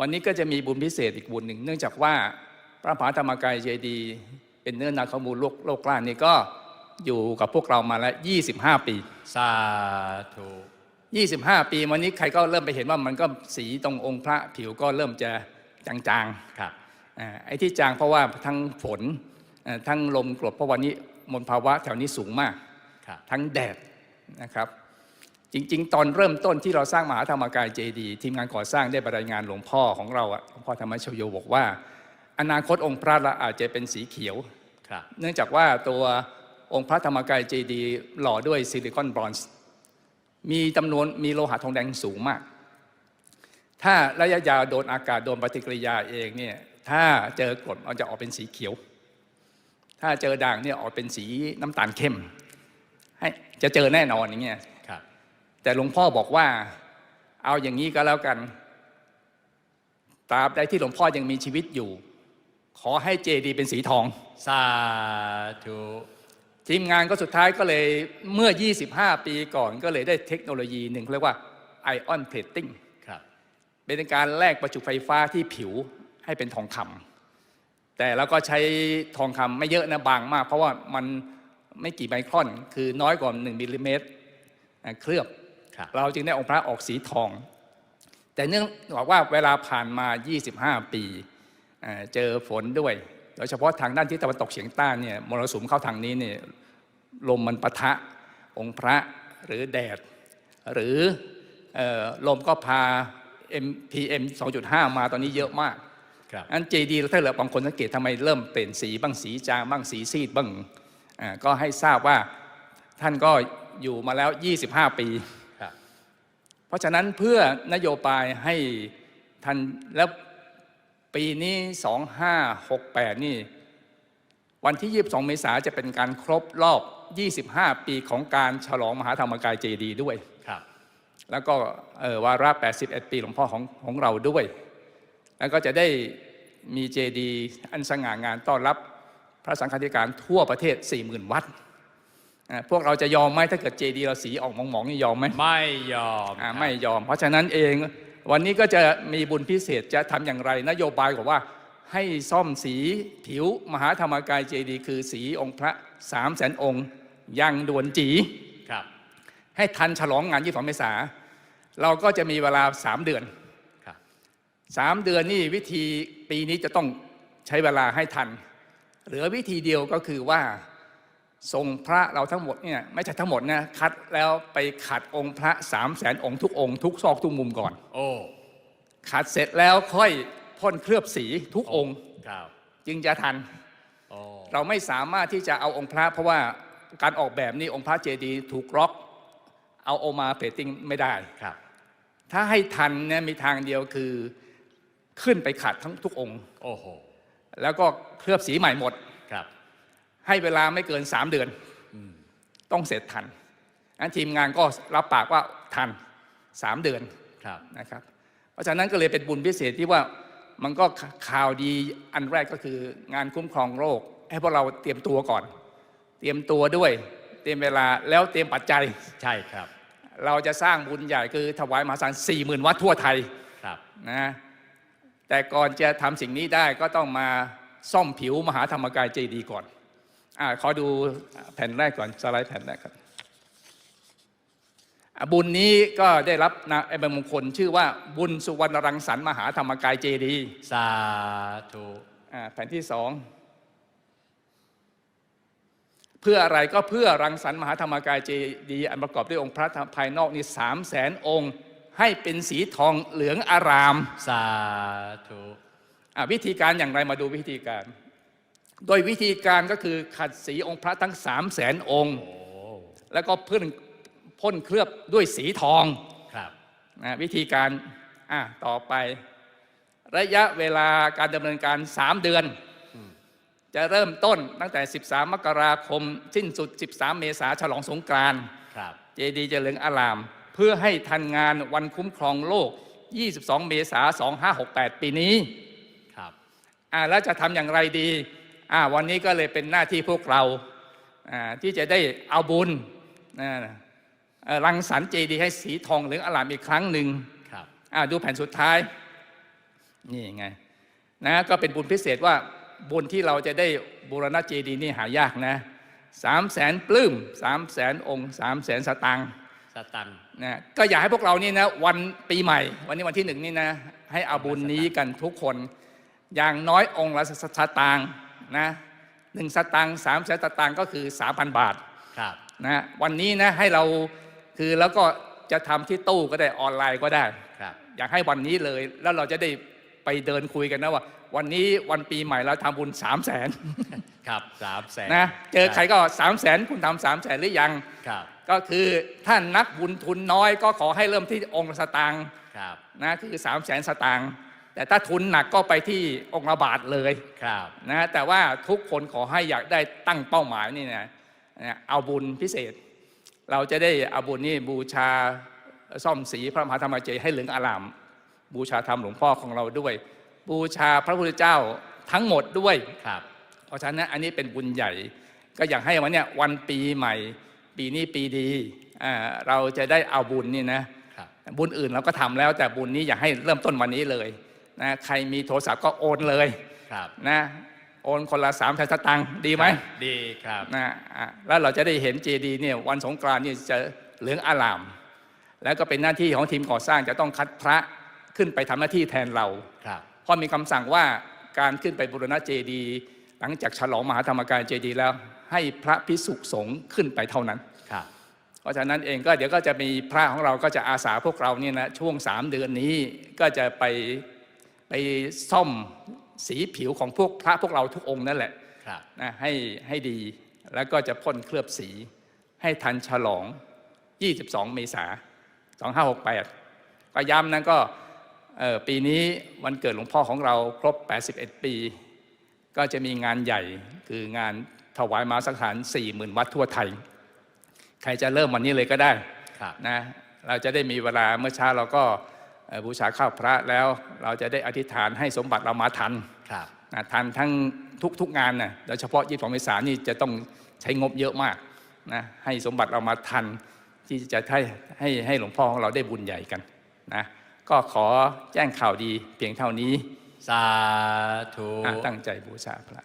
วันนี้ก็จะมีบุญพิเศษอีกบุญหนึ่งเนื่องจากว่าพระมหาธรรมกายเจดีย์เป็นเนื้อนาข้อมูลโลกโลกกล้านนี่ก็อยู่กับพวกเรามาแล้ว 25 ปี สาธุ 25 ปีวันนี้ใครก็เริ่มไปเห็นว่ามันก็สีตรงองค์พระผิวก็เริ่มจะจางครับๆอ่าไอ้ที่จางเพราะว่าทั้งฝนอ่าทั้งลมกรดเพราะวันนี้มลภาวะแถวนี้สูงมากครับทั้งแดดนะครับ จริง ๆ ตอนเริ่มต้นที่เราสร้างมหาธรรมกายเจดีย์ทีมงานก่อสร้างได้บรรยายงานหลวงพ่อของเราอะหลวงพ่อธรรมชโยบอกว่า อนาคตองค์พระละอาจจะเป็นสีเขียวครับเนื่องจากว่าตัวองค์พระธรรมกายเจดีย์หล่อด้วยซิลิคอนบรอนซ์มีจำนวนมีโลหะทองแดงสูงมาก ถ้าระยะยาวโดนอากาศโดนปฏิกิริยาเองเนี่ยถ้าเจอกรดมันจะออกเป็นสีเขียว ถ้าเจอด่างเนี่ยออกเป็นสีน้ำตาลเข้มให้จะเจอแน่นอนอย่างเงี้ยครับ แต่หลวงพ่อบอกว่า เอาอย่างนี้ก็แล้วกันตราบใดที่หลวงพ่อยังมีชีวิตอยู่ ขอให้เจดีย์เป็นสีทอง สาธุทีมงานก็สุดท้ายก็เลยเมื่อ 25 ปีก่อนก็เลยได้เทคโนโลยีหนึ่งเรียกว่า Ion Plating ครับเป็นการแลกประจุไฟฟ้าที่ผิวให้เป็นทองคำแต่เราก็ใช้ทองคำไม่เยอะนะบางมาก เพราะว่ามันไม่กี่ไมครอน คือน้อยกว่า 1มิลลิเมตรอ่าเคลือบครับ เราจึงได้องค์พระออกสีทอง แต่เนื่องจากว่าเวลาผ่านมา 25 ปีอ่าเจอฝนด้วย โดยเฉพาะทางด้านที่ตะวันตกเฉียงใต้เนี่ยมรสุมเข้าทางนี้เนี่ยลมมันปะทะองค์พระหรือแดด หรือเอ่อลมก็พา PM 2.5 มาตอนนี้เยอะมากครับอันเจดีถ้าเหลือบางคนสังเกตทำไมเริ่มเปลี่ยนสีบ้างสีจางบ้างสีซีดบ้างอ่าก็ให้ทราบว่าท่านก็อยู่มาแล้ว 25 ปีค รับเพราะฉะนั้นเพื่อนโยบายให้ทันแล้วปีนี้ 2568 นี่ วันที่ 22 เมษาจะเป็นการครบรอบ 25 ปีของการฉลองมหาธรรมกายเจดีย์ด้วยครับ แล้วก็เอ่อวาระ 81 ปีหลวงพ่อของของเราด้วย แล้วก็จะได้มีเจดีย์อันสง่างามต้อนรับพระสังฆาธิการทั่วประเทศ 40,000 วัดอ่า พวกเราจะยอมไหมถ้าเกิดเจดีย์เราสีออกหมองๆนี่ยอมไหมไม่ยอมอ่าครับไม่ยอม เพราะฉะนั้นเองวันนี้ก็จะมีบุญพิเศษจะทำอย่างไร นโยบายบอกว่าให้ซ่อมสีผิวมหาธรรมกายเจดีย์คือสีองค์พระสามแสนองค์ยังด่วนจีครับ ให้ทันฉลองงาน22เมษาเราก็จะมีเวลา3เดือนครับ3เดือนนี่วิธีปีนี้จะต้องใช้เวลาให้ทัน เหลือวิธีเดียวก็คือว่า ส่งพระเราทั้งหมดเนี่ยไม่ใช่ทั้งหมดนะคัดแล้วไปขัดองค์พระสามแสนองค์ทุกองค์ทุกซอกทุกมุมก่อน โอ้ขัดเสร็จแล้วค่อยพ่นเคลือบสีทุกองค์ครับจึงจะทันโอ้เราไม่สามารถที่จะเอาองค์พระ เพราะว่าการออกแบบนี้องค์พระเจดีย์ถูกล็อก เอาโอมาเพตติ้งไม่ได้ ครับ ถ้าให้ทันเนี่ยมีทางเดียวคือขึ้นไปขัดทั้งทุกองค์ โอ้โหแล้วก็เคลือบสีใหม่หมด ครับ ให้เวลาไม่เกิน3เดือนอืมต้องเสร็จทันอันทีมงานก็รับปากว่าทัน3เดือนครับนะครับ เพราะฉะนั้นก็เลยเป็นบุญพิเศษที่ว่ามันก็ข่าวดีอันแรกก็คืองานคุ้มครองโรค ให้พวกเราเตรียมตัวก่อน เตรียมตัวด้วย เตรียมเวลาแล้วเตรียมปัจจัยใช่ครับ เราจะสร้างบุญใหญ่คือถวายมหาศาลสี่หมื่นวัดทั่วไทยครับนะแต่ก่อนจะทำสิ่งนี้ได้ก็ต้องมาซ่อมผิวมหาธรรมกายเจดีย์ก่อน อ่าขอดูแผ่นแรกก่อนสไลด์แผ่นแรกครับอะบุญนี้ก็ได้รับนะไอ้มงคลชื่อว่าบุญสุวรรณรังสรรค์มหาธรรมกายเจดีย์สาธุอ่าแผ่นที่สองเพื่ออะไรก็เพื่อรังสรรค์มหาธรรมกายเจดีย์อันประกอบด้วยองค์พระภายนอกนี่สามแสนองค์ ให้เป็นสีทองเหลืองอาราม สาธุอะวิธีการอย่างไรมาดูวิธีการ โดยวิธีการก็คือขัดสีองค์พระทั้งสามแสนองค์โอ้แล้วก็พ่นพ่นเคลือบด้วยสีทองครับนะวิธีการอะต่อไป ระยะเวลาการดำเนินการ3เดือน จะเริ่มต้นตั้งแต่ 13 มกราคม สิ้นสุด 13 เมษาฉลองสงกรานต์ครับเจดีย์เจริญอาราม เพื่อให้ทันงานวันคุ้มครองโลก 22 เมษายน2568 ปีนี้ครับอ่าแล้วจะทำอย่างไรดีอ่า วันนี้ก็เลยเป็นหน้าที่พวกเราอ่าที่จะได้เอาบุญอ่าเอ่อรังสรรค์เจดีย์ให้สีทองเหลืองอลามอีกครั้งหนึ่งครับอ่าดูแผ่นสุดท้าย นี่ไงนะก็เป็นบุญพิเศษว่าบุญที่เราจะได้บูรณะเจดีย์นี่หายากนะสามแสนปลื้มสามแสนองค์สามแสนสตางค์สตังค์นะก็อยากให้พวกเรานี่นะวันปีใหม่ วันนี้วันที่หนึ่งนี่นะให้เอาบุญนี้กันทุกคน อย่างน้อยองค์ละสตางค์ นะหนึ่งสตางค์สามแสนสตางค์ก็คือสามพันบาทครับนะวันนี้นะให้เราคือแล้วก็จะทำที่ตู้ก็ได้ออนไลน์ก็ได้ครับอยากให้วันนี้เลยแล้วเราจะได้ไปเดินคุยกันนะว่า วันนี้วันปีใหม่เราทำบุญสามแสนครับสามแสนนะเจอใครก็สามแสนคุณทำสามแสนหรือยังครับก็คือท่านนักบุญทุนน้อยก็ขอให้เริ่มที่องค์ละสตางค์ครับนะคือ3ามแสนสตางค์ แต่ถ้าทุนหนักก็ไปที่องค์ละบาทเลยครับนะแต่ว่าทุกคนขอให้อยากได้ตั้งเป้าหมายนี่นะนะเอาบุญพิเศษ เราจะได้เอาบุญนี่บูชาซ่อมสีพระมหาธรรมเจดีย์ให้เหลืองอาราม บูชาธรรมหลวงพ่อของเราด้วย บูชาพระพุทธเจ้าทั้งหมดด้วยครับ เพราะฉะนั้นอันนี้เป็นบุญใหญ่ ก็อยากให้วันเนี้ยวันปีใหม่ ปีนี้ปีดีอ่าเราจะได้เอาบุญนี่นะครับบุญอื่นเราก็ทำแล้วแต่บุญนี้อยากให้เริ่มต้นวันนี้เลย นะใครมีโทรศัพท์ก็โอนเลยครับนะโอนคนละสามแสนสตังค์ดีไหมดีครับนะอะแล้วเราจะได้เห็นเจดีย์เนี่ยวันสงกรานต์นี่จะเหลืองอาราม แล้วก็เป็นหน้าที่ของทีมก่อสร้างจะต้องคัดพระขึ้นไปทำหน้าที่แทนเราครับเพราะมีคำสั่งว่าการขึ้นไปบูรณะเจดีย์หลังจากฉลองมหาธรรมกายเจดีย์แล้ว ให้พระพิสุสงฆ์ขึ้นไปเท่านั้นครับเพราะฉะนั้นเองก็เดี๋ยวก็จะมีพระของเราก็จะอาสาพวกเราเนี่ยนะช่วงสามเดือนนี้ก็จะไป ไปซ่อมสีผิวของพวกพระพวกเราทุกองค์นั่นแหละครับนะให้ให้ดีแล้วก็จะพ่นเคลือบสี ให้ทันฉลอง 22 เมษา2568 ก็ย้ำนั้นก็เอ่อปีนี้วันเกิดหลวงพ่อของเราครบ 81 ปี ก็จะมีงานใหญ่คืองานถวายมหาสังฆทาน40,000 วัดทั่วไทย ใครจะเริ่มวันนี้เลยก็ได้ครับนะเราจะได้มีเวลาเมื่อเช้าเราก็เอ่อ บูชาข้าวพระแล้วเราจะได้อธิษฐานให้สมบัติเรามาทันครับนะทันทั้งทุกทุกงานนะโดยเฉพาะยี่สิบสองเมษายนนี่จะต้องใช้งบเยอะมากนะให้สมบัติเรามาทันที่จะให้ให้ให้หลวงพ่อของเราได้บุญใหญ่กันนะก็ขอแจ้งข่าวดีเพียงเท่านี้ สาธุอะตั้งใจบูชาพระ